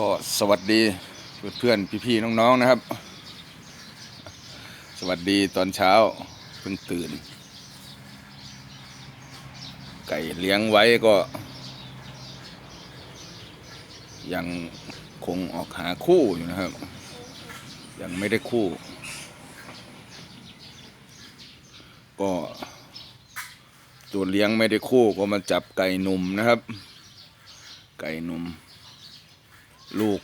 ก็สวัสดีเพื่อนๆพี่ๆน้องๆนะครับ สวัสดีตอนเช้าเพิ่งตื่น ไก่เลี้ยงไว้ก็ ยังคงออกหาคู่อยู่นะครับ ยังไม่ได้คู่ ก็ตัวเลี้ยงไม่ได้คู่ก็มาจับไก่หนุ่มนะครับ ไก่หนุ่ม ลูก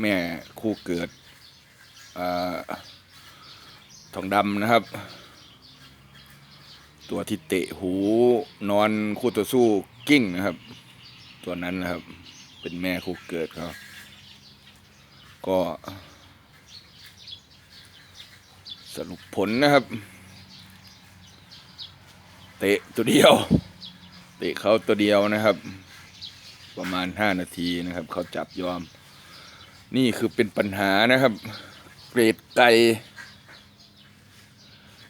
แม่คู่เกิดอทองดำนะครับ ตัวที่เตะหูนอนคู่ต่อสู้กิ้งนะครับ ตัวนั้นนะครับ เป็นแม่คู่เกิดเขาก็สรุปผลนะครับ เตะตัวเดียว เตะเขาตัวเดียวนะครับ ประมาณห้านาทีนะครับ เขาจับยอม นี่คือเป็นปัญหานะครับ เกรดไก่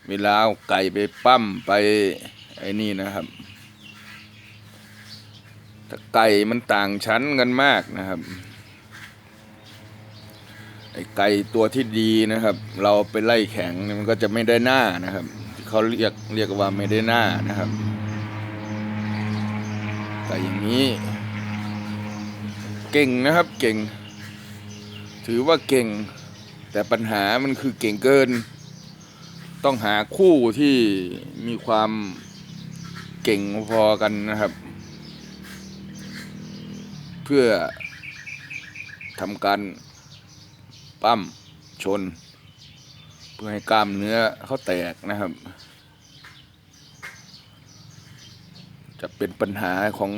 เวลาไก่ไปปั้มไปไอ้นี่นะครับไก่มันต่างชั้นกันมากนะครับไอ้ไก่ตัวที่ดีนะครับ เราไปไล่แข่งมันก็จะไม่ได้หน้านะครับเขาเรียกเรียกว่าไม่ได้หน้านะครับไก่อย่างนี้ เก่งนะครับเก่ง ถือว่าเก่ง แต่ปัญหามันคือเก่งเกิน ต้องหาคู่ที่มีความเก่งพอกันนะครับ เพื่อทำการปั้มชน เพื่อให้กล้ามเนื้อเขาแตกนะครับ จะเป็นปัญหาของ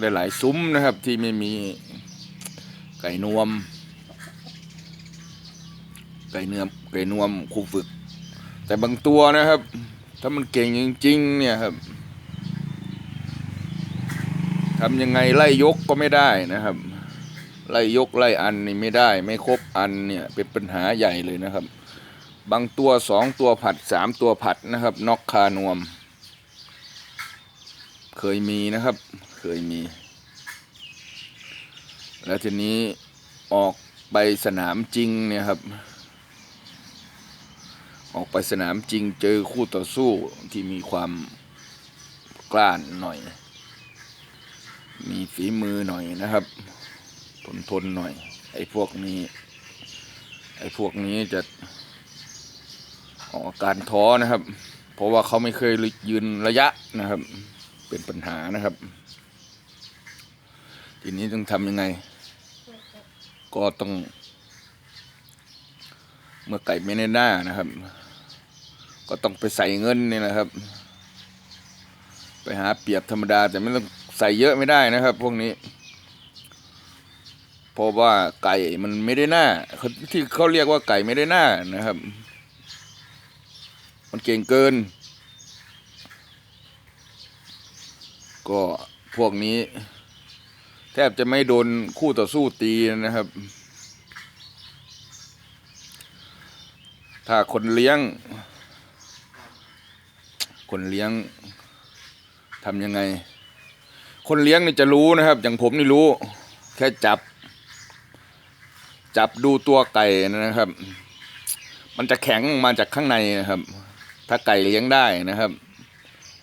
หลายๆซุ้มนะครับที่ไม่มี ไก่นวม ไก่เนื้อไก่นวมครูฝึก แต่บางตัวนะครับ ถ้ามันเก่งจริง ๆ เนี่ยครับทำยังไงไล่ยกก็ไม่ได้นะครับ ไล่ยกไล่อันนี่ไม่ได้ ไม่ครบอันเนี่ยเป็นปัญหาใหญ่เลยนะครับ บางตัวสองตัวผัดสามตัวผัดนะครับน็อกคานวม เคยมีนะครับ เคยมี แล้วทีนี้ออกไปสนามจริงเนี่ยครับ ออกไปสนามจริงเจอคู่ต่อสู้ที่มีความกล้านหน่อย มีฝีมือหน่อยนะครับ ทนทนหน่อย ไอ้พวกนี้ ไอ้พวกนี้จะออกอาการท้อนะครับ เพราะว่าเขาไม่เคยยืนระยะนะครับ เป็นปัญหานะครับ ทีนี้ต้องทำยังไง ก็ต้อง เมื่อไก่ไม่ในหน้านะครับ ก็ต้องไปใส่เงินนี่นะครับ ไปหาเปียบธรรมดา แต่ไม่ต้องใส่เยอะไม่ได้นะครับ พวกนี้เพราะว่าไก่มันไม่ได้หน้าที่เขาเรียกว่าไก่ไม่ได้หน้านะครับ มันเก่งเกิน ก็พวกนี้ ทบจะไม่โดนคู่ต่อสู้ตีนะครับ ถ้าคนเลี้ยง คนเลี้ยงทำยังไง คนเลี้ยงนี่จะรู้นะครับ อย่างผมนี่รู้ แค่จับ จับดูตัวไก่นะครับ มันจะแข็งมาจากข้างในนะครับ ถ้าไก่เลี้ยงได้นะครับ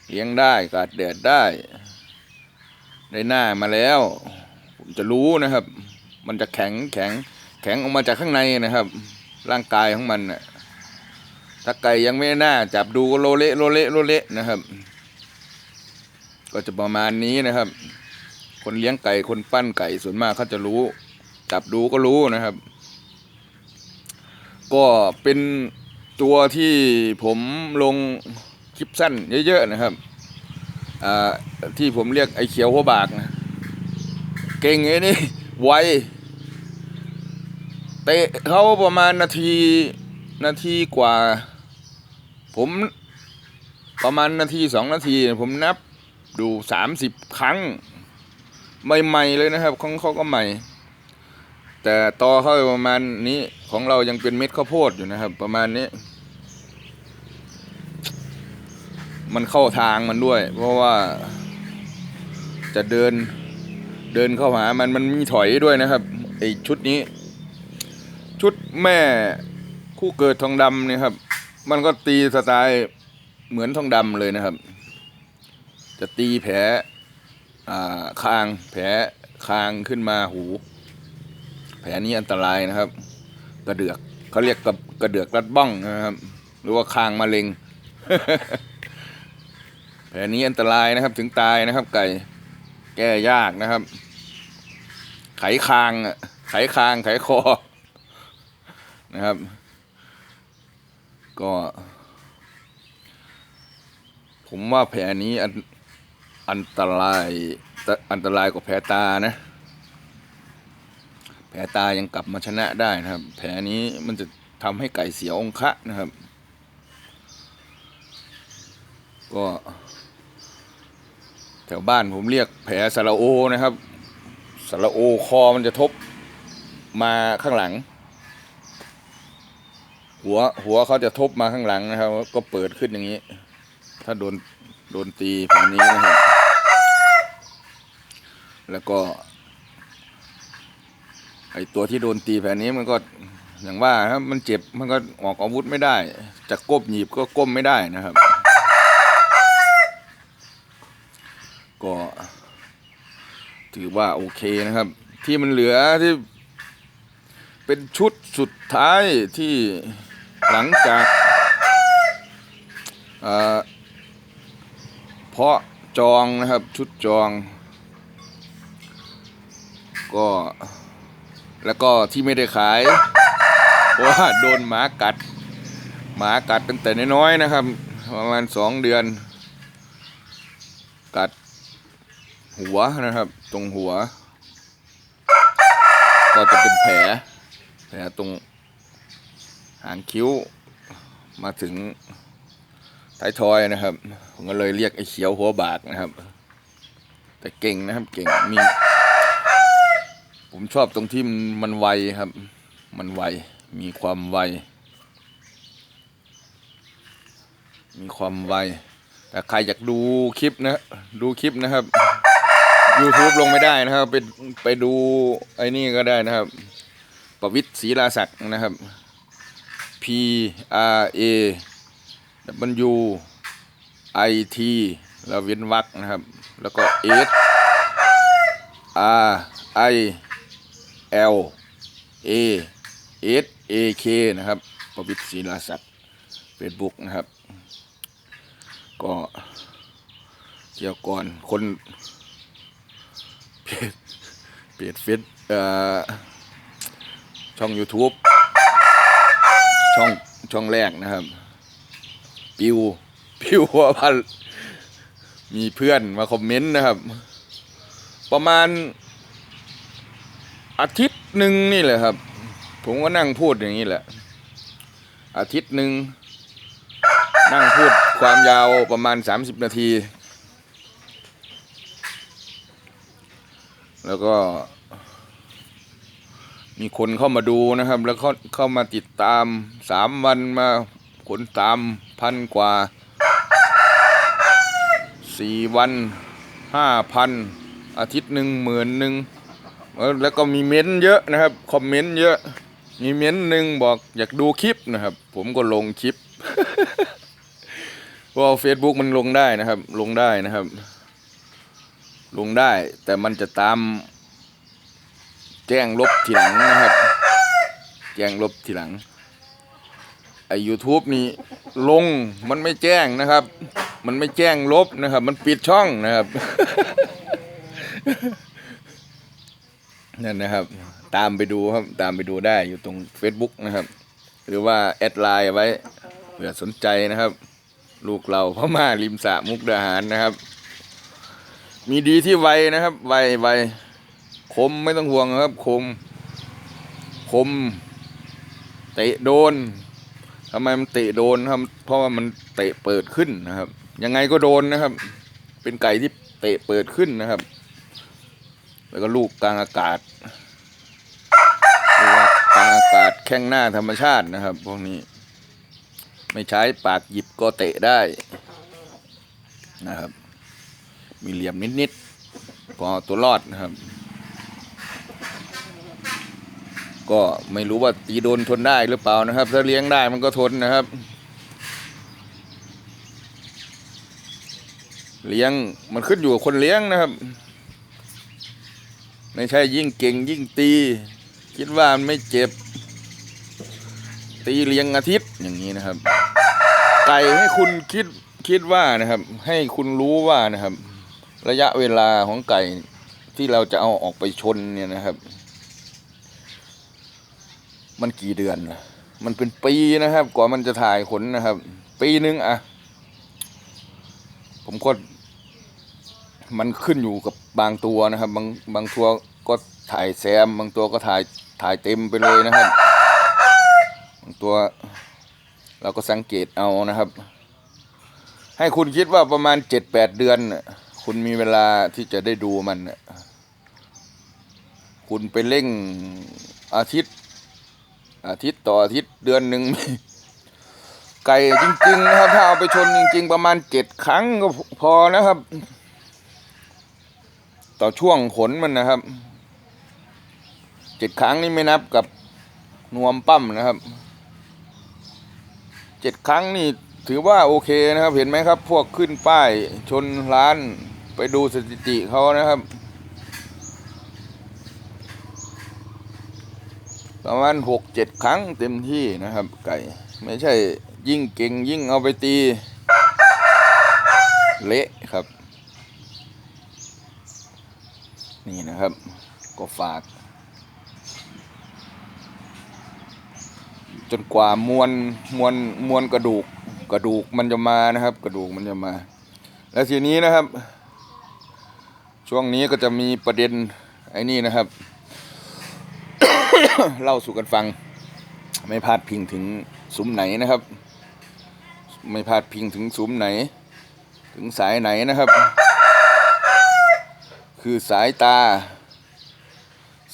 เลี้ยงได้กาดแดดได้ได้หน้ามาแล้ว ผมจะรู้นะครับ มันจะแข็งแข็งแข็งออกมาจากข้างในนะครับ ร่างกายของมันนะถ้าไก่ยังไม่หน้าจับดูก็โลเละโลเละโลเละนะครับ ก็จะประมาณนี้นะครับ คนเลี้ยงไก่คนปั้นไก่ส่วนมากเขาจะรู้ จับดูก็รู้นะครับ ก็เป็นตัวที่ผมลงคลิปสั้นเยอะๆนะครับที่ผมเรียกไอ้เขียวหัวบากนะ เก่งไอ้นี่ไวเตะเขาประมาณนาทีนาทีกว่า ผมประมาณนาทีสองนาที ผมนับดูสามสิบครั้ง ใหม่ๆเลยนะครับของเขาก็ใหม่ แต่ต่อเข้าประมาณนี้ของเรายังเป็นเม็ดข้าวโพดอยู่นะครับ ประมาณนี้ มันเข้าทางมันด้วย เพราะว่าจะเดิน เดินเข้าหามันมันมีถอยด้วยนะครับไอชุดนี้ ชุดแม่คู่เกิดทองดำเนี่ยครับ มันก็ตีสไตล์เหมือนทองดำเลยนะครับ จะตีแผลอ่าคางแผลคางขึ้นมาหู แผลนี้อันตรายนะครับ กระเดือกเขาเรียกกับกระเดือกรัดบ้องนะครับ หรือว่าคางมะเร็ง แผลนี้อันตรายนะครับ ถึงตายนะครับ ไก่แก้ยากนะครับ ไขคางอะไขคางไขคอนะครับ ก็ ผมว่าแผลนี้อันอันตรายตอันตรายกว่าแผลตานะ แผลตายังกลับมาชนะได้นะครับ แผลนี้มันจะทำให้ไก่เสียองค์คะนะครับ ก็ แถวบ้านผมเรียกแผลสระโอนะครับ สระโอคอมันจะทบมาข้างหลัง หัวหัวเขาจะทบมาข้างหลังนะครับ ก็เปิดขึ้นอย่างนี้ ถ้าโดนโดนตีแบบนี้นะครับแล้วก็ ไอตัวที่โดนตีแผลนี้มันก็อย่างว่าครับมันเจ็บมันก็ออกอาวุธไม่ได้ จะก้มหยิบก็ก้มไม่ได้นะครับ ก็ ถือว่าโอเคนะครับ ที่มันเหลือที่ เป็นชุดสุดท้ายที่หลังจากเพาะจองนะครับชุดจอง ก็แล้วก็ที่ไม่ได้ขายเพราะว่าโดนหมากัด หมากัดตั้งแต่น้อยๆนะครับ ประมาณสองเดือน กัด หัวนะครับ ตรงหัว ก็จะเป็นแผลแผลตรงหางคิ้วมาถึงท้ายทอยนะครับ ผมก็เลยเรียกไอ้เขียวหัวบากนะครับ แต่เก่งนะครับเก่งมีผมชอบตรงที่มันมันไวครับ มันไวมีความไว มีความไวแต่ใครอยากดูคลิปนะ ดูคลิปนะครับ YouTube ลงไม่ได้นะครับ ไปไปดูไอ้นี่ก็ได้นะครับประวิตรศรีลาศักดิ์นะครับ P R A W I T แล้วเว้นวรรคนะครับ แล้วก็ S R I L A S A K นะครับประวิตรศรีลาศักดิ์เฟซบุ๊กนะครับ ก็เกี่ยวก่อนคน เพจเพจเฟซเอ่อช่อง YouTube ช่องช่องแรกนะครับ ปิว ปิวว่าพันมีเพื่อนมาคอมเมนต์นะครับ ประมาณ อาทิตย์หนึ่งนี่แหละครับ ผมก็นั่งพูดอย่างนี้แหละ อาทิตย์หนึ่งนั่งพูดความยาวประมาณ 30 นาที แล้วก็ มีคนเข้ามาดูนะครับ แล้วเขาเข้ามาติดตามสามวันมาขนตามพันกว่าสี่วันห้าพันอาทิตย์หนึ่งหมื่นหนึ่งแล้วก็มีเม้นเยอะนะครับ คอมเมนต์เยอะ มีเม้นหนึ่งบอกอยากดูคลิปนะครับ ผมก็ลงคลิปเพราเฟซบุ๊กมันลงได้นะครับ ลงได้นะครับ ลงได้ แต่มันจะตามแจ้งลบทีหลังนะครับ แจ้งลบทีหลังไอ YouTube นี่ลงมันไม่แจ้งนะครับ มันไม่แจ้งลบนะครับ มันปิดช่องนะครับนั่นนะครับ ตามไปดูครับ ตามไปดูได้อยู่ตรง Facebook นะครับ หรือว่าแอดไลน์ไว้เผื่อสนใจนะครับ ลูกเราพม่าริมสะมุกดาหารนะครับ มีดีที่ไวนะครับ ไวไวคมไม่ต้องห่วงครับ คม คม เตะโดนทำไมมันเตะโดนครับ เพราะว่ามันเตะเปิดขึ้นนะครับ ยังไงก็โดนนะครับ เป็นไก่ที่เตะเปิดขึ้นนะครับ แล้วก็ลูกกลางอากาศกลางอากาศแข้งหน้าธรรมชาตินะครับ พวกนี้ ไม่ใช้ปากหยิบก็เตะได้นะครับ มีเหลี่ยมนิดๆพอตัวรอดนะครับ ก็ไม่รู้ว่าตีโดนทนได้หรือเปล่านะครับ ถ้าเลี้ยงได้มันก็ทนนะครับ เลี้ยงมันขึ้นอยู่กับคนเลี้ยงนะครับ ไม่ใช่ยิ่งเก่งยิ่งตี คิดว่ามันไม่เจ็บ ตีเลี้ยงอาทิตย์อย่างนี้นะครับไก่ให้คุณคิดคิดว่านะครับ ให้คุณรู้ว่านะครับ ระยะเวลาของไก่ที่เราจะเอาออกไปชนเนี่ยนะครับ มันกี่เดือนนะมันเป็นปีนะครับ กว่ามันจะถ่ายขนนะครับ ปีนึงอะผมก็มันขึ้นอยู่กับบางตัวนะครับ บางบางตัวก็ถ่ายแซม บางตัวก็ถ่ายถ่ายเต็มไปเลยนะครับ บางตัว เราก็สังเกตเอานะครับ ให้คุณคิดว่าประมาณเจ็ดแปดเดือนนะ คุณมีเวลาที่จะได้ดูมันน่ะคุณไปเร่งอาทิตย์ อาทิตย์ต่ออาทิตย์เดือนหนึ่งไก่จริงๆนะครับถ้าเอาไปชนจริง ๆ ประมาณเจ็ดครั้งก็พอนะครับ ต่อช่วงขนมันนะครับเจ็ดครั้งนี่ไม่นับกับนวมปั้มนะครับเจ็ดครั้งนี่ถือว่าโอเคนะครับ เห็นไหมครับ พวกขึ้นป้ายชนร้าน ไปดูสถิติเขานะครับประมาณหกเจ็ดครั้งเต็มที่นะครับ ไก่ ไม่ใช่ยิ่งเก่งยิ่งเอาไปตี เละครับ นี่นะครับ ก็ฝาก จนกว่ามวลมวลมวลกระดูกกระดูกมันจะมานะครับ กระดูกมันจะมา แล้วทีนี้นะครับ ช่วงนี้ก็จะมีประเด็นไอ้นี่นะครับ เล่าสู่กันฟัง ไม่พลาดพิงถึงซุ้มไหนนะครับ ไม่พลาดพิงถึงซุ้มไหน ถึงสายไหนนะครับ คือสายตา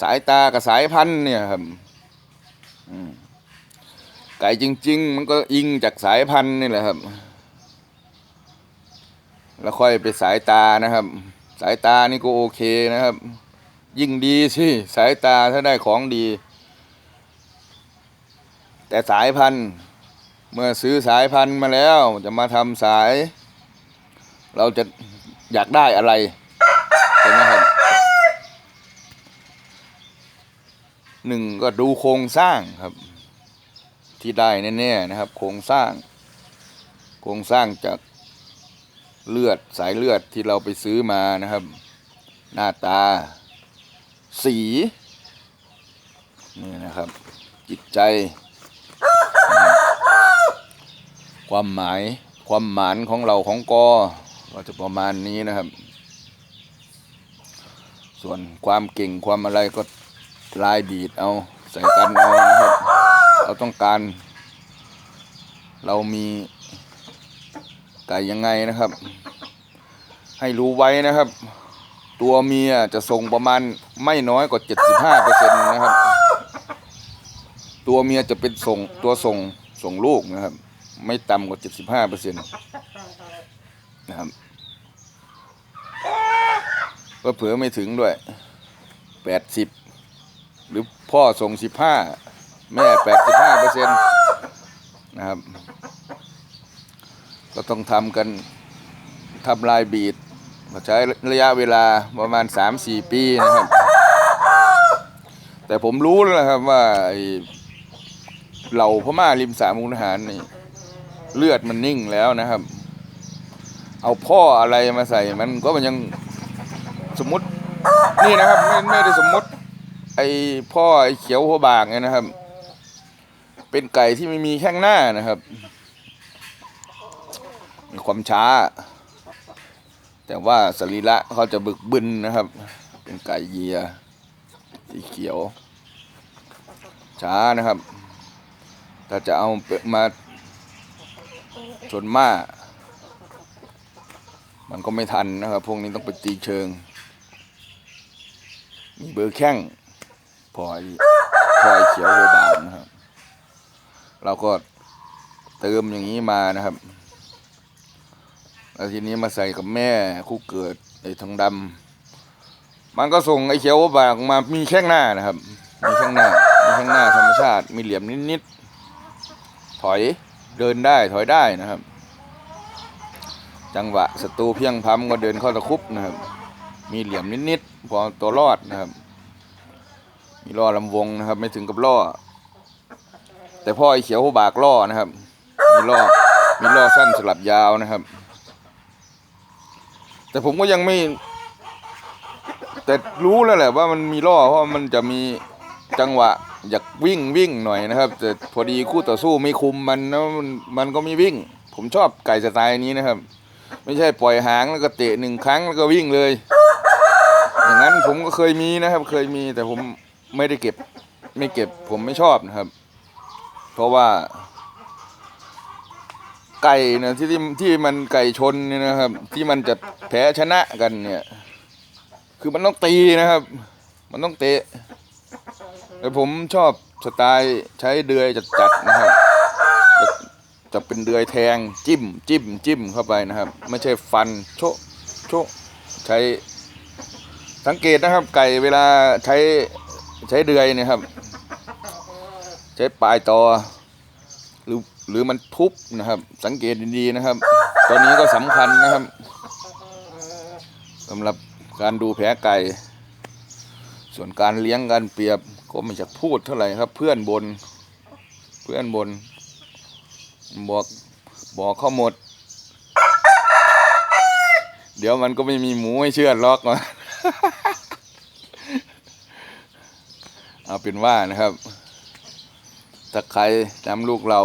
สายตากับสายพันธุ์เนี่ยครับไก่จริง ๆ มันก็อิงจากสายพันธุ์นี่แหละครับ แล้วค่อยไปสายตานะครับ สายตานี่ก็โอเคนะครับ ยิ่งดีสิสายตาถ้าได้ของดี แต่สายพันธุ์เมื่อซื้อสายพันธุ์มาแล้ว จะมาทำสาย เราจะอยากได้อะไรใช่ไหมครับหนึ่งก็ดูโครงสร้างครับ ที่ได้แน่ๆนะครับ โครงสร้าง โครงสร้างจาก เลือดสายเลือดที่เราไปซื้อมานะครับ หน้าตา สีนี่นะครับ จิตใจครับความหมายความหมานของเราของกอก็จะประมาณนี้นะครับ ส่วนความเก่งความอะไรก็ลายดีดเอาใส่กันเอานะครับ เราต้องการ เรามี ไก่ยังไงนะครับ ให้รู้ไว้นะครับ ตัวเมียจะส่งประมาณไม่น้อยกว่า 75เปอร์เซ็นต์นะครับ ตัวเมียจะเป็นส่งตัวส่งส่งลูกนะครับ ไม่ต่ำกว่า 75เปอร์เซ็นต์นะครับก็เผื่อไม่ถึงด้วย 80 หรือพ่อส่ง 15 แม่ 85เปอร์เซ็นต์นะครับ ก็ต้องทำกันทำลายบีดใช้ระยะเวลาประมาณ 3-4 ปีนะครับ แต่ผมรู้แล้วนะครับว่าเหล่าพม่าริมสามมุกดาหารนี่เลือดมันนิ่งแล้วนะครับ เอาพ่ออะไรมาใส่มันก็มันยังสมมตินี่นะครับไม่ไม่ได้สมมติ ไอ้พ่อไอ้เขียวหัวบากเนี่ยนะครับ เป็นไก่ที่ไม่มีแข้งหน้านะครับ ความช้า แต่ว่าสรีระเขาจะบึกบึนนะครับ เป็นไก่เยียสีเขียว ช้านะครับ ถ้าจะเอามาชนมามันก็ไม่ทันนะครับ พวกนี้ต้องไปตีเชิง มีเบอร์แข้งพลอยพลอยเขียวโบบางนะครับ เราก็เติมอย่างนี้มานะครับ แล้วทีนี้มาใส่กับแม่คู่เกิดไอ้ทองดำมันก็ส่งไอ้เขียวบากมามีแข้งหน้านะครับ มีแข้งหน้ามีแข้งหน้าธรรมชาติ มีเหลี่ยมนิดๆถอยเดินได้ถอยได้นะครับ จังหวะศัตรูเพียงพำก็เดินเข้าตะคุบนะครับ มีเหลี่ยมนิดๆพอตัวรอดนะครับ มีล่อลำวงนะครับ ไม่ถึงกับล่อ แต่พ่อไอ้เขียวหัวบากล่อนะครับ มีล่อมีล่อสั้นสลับยาวนะครับ แต่ผมก็ยังไม่ แต่รู้แล้วแหละว่ามันมีล่อเพราะมันจะมีจังหวะ อยากวิ่งวิ่งหน่อยนะครับ แต่พอดีคู่ต่อสู้ไม่คุมมันแล้วมันมันก็ไม่วิ่ง ผมชอบไก่สไตล์นี้นะครับ ไม่ใช่ปล่อยหางแล้วก็เตะหนึ่งครั้งแล้วก็วิ่งเลย อย่างนั้นผมก็เคยมีนะครับ เคยมีแต่ผมไม่ได้เก็บ ไม่เก็บผมไม่ชอบนะครับ เพราะว่า ไก่นะที่ที่ที่มันไก่ชนเนี่ยนะครับ ที่มันจะแพ้ชนะกันเนี่ย คือมันต้องตีนะครับ มันต้องเตะแต่ผมชอบสไตล์ใช้เดือยจัดๆนะครับ จะจะเป็นเดือยแทงจิ้มจิ้มจิ้มเข้าไปนะครับ ไม่ใช่ฟันโชะโชะใช้สังเกตนะครับ ไก่เวลาใช้ใช้เดือยเนี่ยครับ ใช้ปลายตอหรือ หรือมันทุบนะครับ สังเกตดีๆนะครับตัวนี้ก็สำคัญนะครับสำหรับการดูแผลไก่ ส่วนการเลี้ยงการเปรียบก็ไม่อยากพูดเท่าไหร่ครับ เพื่อนบน เพื่อนบน บอกบอกข้าหมด เดี๋ยวมันก็ไม่มีหมูให้เชื่อล็อกมาเอาเป็นว่านะครับถ้าใครจำลูกเรา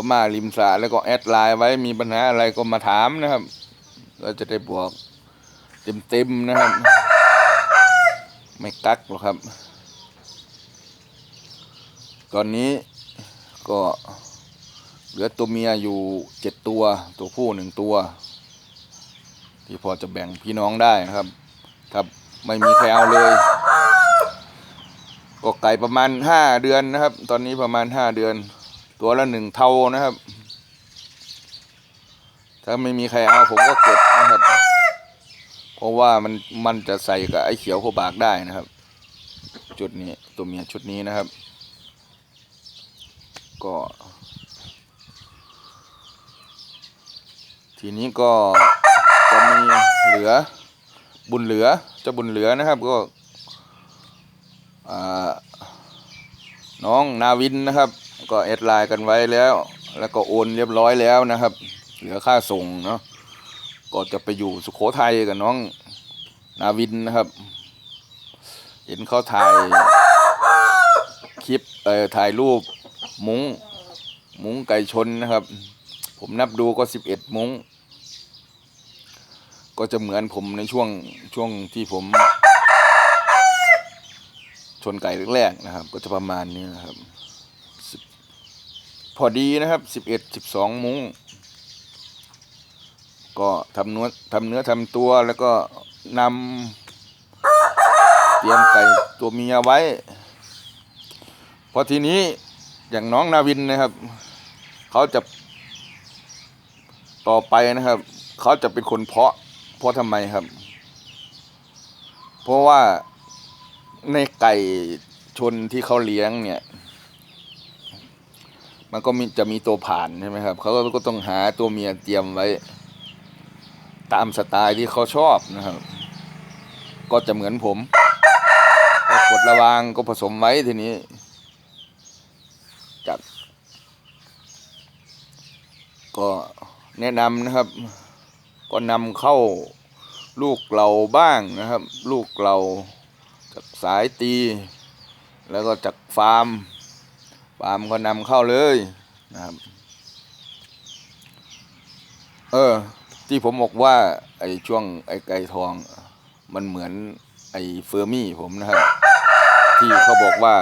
พม่าริมสระแล้วก็แอดไลน์ไว้มีปัญหาอะไรก็มาถามนะครับ เราจะได้บอกเต็มๆนะครับ ไม่กักหรอกครับ ตอนนี้ก็เหลือตัวเมียอยู่เจ็ดตัว ตัวผู้หนึ่งตัว ที่พอจะแบ่งพี่น้องได้นะครับถ้าไม่มีใครเอาเลยก็ไก่ประมาณห้าเดือนนะครับ ตอนนี้ประมาณห้าเดือน ตัวละหนึ่งเท่านะครับ ถ้าไม่มีใครเอาผมก็เก็บนะครับ เพราะว่ามันมันจะใส่กับไอ้เขียวโคบากได้นะครับ จุดนี้ตัวเมียชุดนี้นะครับ ก็ ทีนี้ก็จะมีเหลือบุญเหลือจะบุญเหลือนะครับก็อ่าน้องนาวินนะครับ ก็แอดไลน์กันไว้แล้ว แล้วก็โอนเรียบร้อยแล้วนะครับ เหลือค่าส่งเนาะก็จะไปอยู่สุโขทัยกับน้องนาวินนะครับ เห็นเขาถ่ายคลิปเอ่อถ่ายรูปมุ้งมุ้งไก่ชนนะครับ ผมนับดูก็สิบเอ็ดมุ้ง ก็จะเหมือนผมในช่วงช่วงที่ผม ชนไก่แรกๆนะครับ ก็จะประมาณนี้นะครับ พอดีนะครับสิบเอ็ดสิบสองมุ้ง ก็ทำเนื้อทำเนื้อทำตัวแล้วก็นำเตรียมไก่ตัวเมียไว้ พอทีนี้อย่างน้องนาวินนะครับ เขาจะต่อไปนะครับ เขาจะเป็นคนเพาะ เพราะทำไมครับ เพราะว่าในไก่ชนที่เขาเลี้ยงเนี่ย มันก็จะมีตัวผ่านใช่ไหมครับเขาก็ต้องหาตัวเมียเตรียมไว้ ตามสไตล์ที่เขาชอบนะครับ ก็จะเหมือนผมก็กดระวางก็ผสมไว้ทีนี้จัดก็แนะนำนะครับ ก็นำเข้าลูกเราบ้างนะครับ ลูกเราจากสายตี แล้วก็จากฟาร์ม ฟาร์มก็นำเข้าเลยนะครับ เออ ที่ผมบอกว่า ไอ้ช่วงไอ้ไก่ทอง มันเหมือน ไอ้เฟอร์มี่ผมนะครับ ที่เขาบอกว่า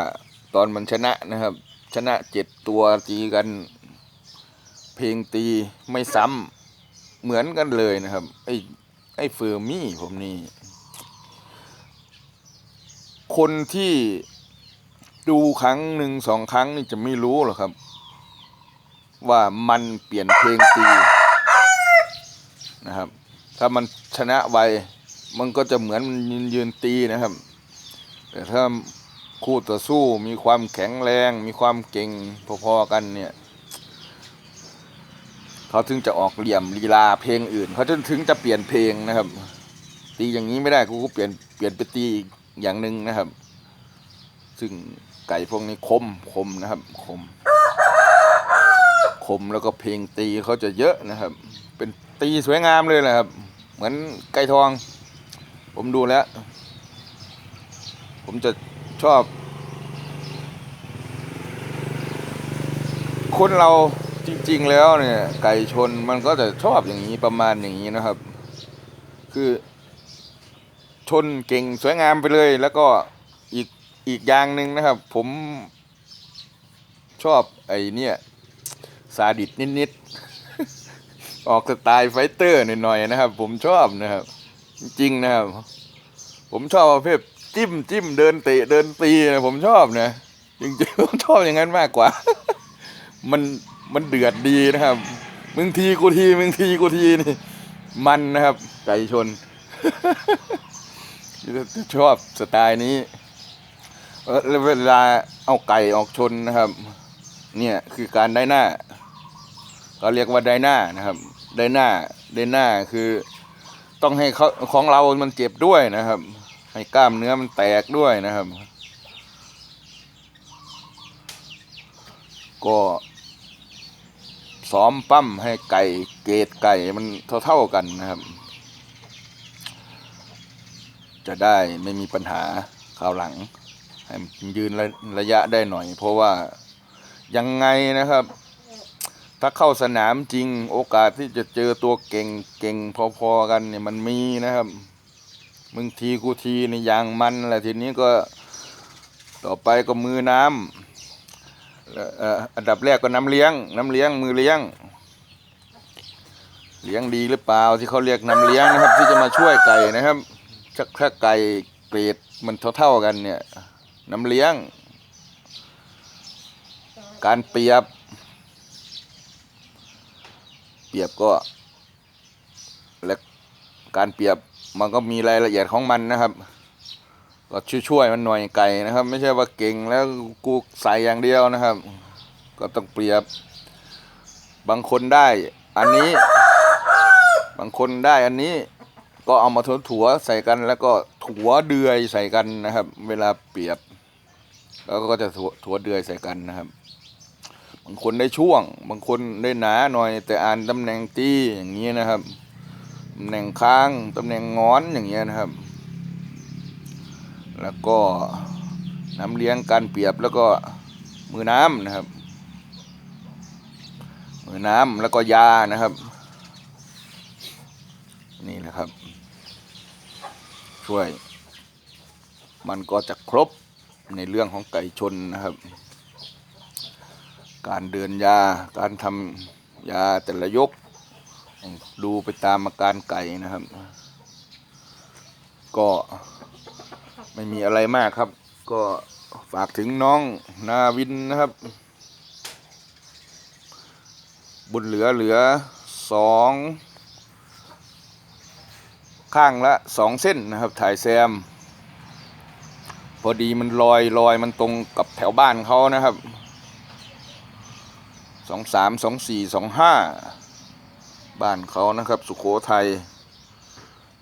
ตอนมันชนะนะครับ ชนะเจ็ดตัวตีกัน เพลงตีไม่ซ้ำเหมือนกันเลยนะครับ ไอ้ไอ้เฟอร์มี่ผมนี่ คนที่ ดูครั้งหนึ่งสองครั้งนี่จะไม่รู้หรอกครับ ว่ามันเปลี่ยนเพลงตีนะครับ ถ้ามันชนะไวมันก็จะเหมือนมันยืนยืนตีนะครับ แต่ถ้าคู่ต่อสู้มีความแข็งแรง มีความเก่งพอๆกันเนี่ย เขาถึงจะออกเหลี่ยมลีลาเพลงอื่น เขาถึงถึงจะเปลี่ยนเพลงนะครับ ตีอย่างนี้ไม่ได้กูก็เปลี่ยนเปลี่ยนไปตีอีกอย่างหนึ่งนะครับ ซึ่ง ไก่พวกนี้คมคมนะครับคม คมแล้วก็เพลงตีเขาจะเยอะนะครับ เป็นตีสวยงามเลยนะครับ เหมือนไก่ทอง ผมดูแล้ว ผมจะชอบ คนเราจริง ๆ แล้วเนี่ย ไก่ชนมันก็จะชอบอย่างนี้ประมาณอย่างนี้นะครับ คือชนเก่งสวยงามไปเลยแล้วก็ อีกอย่างหนึ่งนะครับ ผมชอบไอ้เนี่ยซาดิสนิดๆ ออกสไตล์ไฟเตอร์หน่อยๆนะครับ ผมชอบนะครับ จริงนะครับ ผมชอบประเภทจิ้มจิ้มเดินเตะเดินตีนะผมชอบนะจริงๆผมชอบอย่างนั้นมากกว่า มันมันเดือดดีนะครับมึงทีกูทีมึงทีกูทีนี่ มันนะครับไก่ชนชอบสไตล์นี้ เออแล้วเวลาเอาไก่ออกชนนะครับ เนี่ยคือการได้หน้าเขาเรียกว่าได้หน้านะครับได้หน้าได้หน้าคือต้องให้เขาของเรามันเจ็บด้วยนะครับ ให้กล้ามเนื้อมันแตกด้วยนะครับ ก็ซ้อมปั้มให้ไก่เกรดไก่มันเท่าๆกันนะครับ จะได้ไม่มีปัญหาคราวหลัง ให้มันยืนระระยะได้หน่อย เพราะว่ายังไงนะครับ ถ้าเข้าสนามจริงโอกาสที่จะเจอตัวเก่งเก่งพอๆกันเนี่ยมันมีนะครับมึงทีกูทีในยางมันแหละทีนี้ก็ต่อไปก็มือน้ำอ่ออันดับแรกก็น้ำเลี้ยง น้ำเลี้ยงมือเลี้ยง เลี้ยงดีหรือเปล่าที่เขาเรียกน้ำเลี้ยงนะครับ ที่จะมาช่วยไก่นะครับถ้าถ้าไก่เกรดมันเท่าๆกันเนี่ย น้ำเลี้ยง การเปรียบ เปรียบก็และการเปรียบมันก็มีรายละเอียดของมันนะครับ ก็ช่วยๆมันหน่อยไก่นะครับ ไม่ใช่ว่าเก่งแล้วกูใส่อย่างเดียวนะครับ ก็ต้องเปรียบบางคนได้ อันนี้ บางคนได้อันนี้ก็เอามาถั่วใส่กันแล้วก็ถั่วเดือยใส่กันนะครับ เวลาเปรียบ แล้วก็จะถัวถัวเดือยใส่กันนะครับ บางคนได้ช่วง บางคนได้หนาหน่อย แต่อ่านตำแหน่งตีอย่างนี้นะครับตำแหน่งค้างตำแหน่งงอนอย่างเงี้ยนะครับ แล้วก็น้ำเลี้ยงการเปรียบแล้วก็มือน้ำนะครับ มือน้ำแล้วก็ยานะครับ นี่นะครับ ช่วย มันก็จะครบ ในเรื่องของไก่ชนนะครับ การเดินยาการทำยาแต่ละยก ดูไปตามอาการไก่นะครับ ก็ไม่มีอะไรมากครับ ก็ฝากถึงน้องนาวินนะครับ บุญเหลือเหลือสองข้างละสองเส้นนะครับ ถ่ายแซม อดีมันลอยลอยมันตรงกับแถวบ้านเขานะครับสองสามสองสี่สองห้าบ้านเขานะครับ สุโขทัย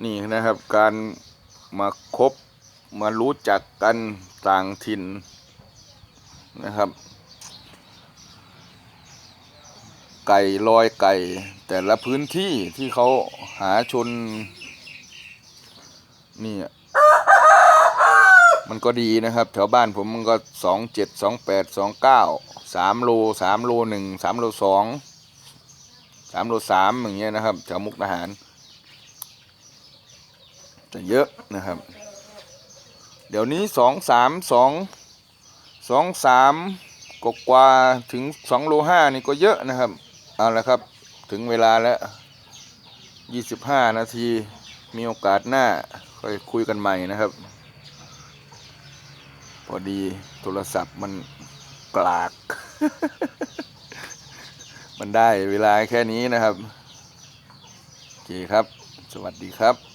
นี่นะครับการมาคบมารู้จักกันต่างถิ่นนะครับ ไก่ลอยไก่ แต่ละพื้นที่ที่เขาหาชนนี่ มันก็ดีนะครับ แถวบ้านผมมันก็สองเจ็ดสองแปดสองเก้าสามโลสามโลหนึ่งสามโลสองสามโลสามอย่างเงี้ยนะครับแถวมุกดาหารจะเยอะนะครับ เดี๋ยวนี้สองสามสองสองสามกกว่าถึงสองโลห้านี่ก็เยอะนะครับเอาละครับถึงเวลาแล้วยี่สิบห้านาทีมีโอกาสหน้าค่อยคุยกันใหม่นะครับ พอดีโทรศัพท์มันกลาก มันได้เวลาแค่นี้นะครับ โอเคครับ สวัสดีครับ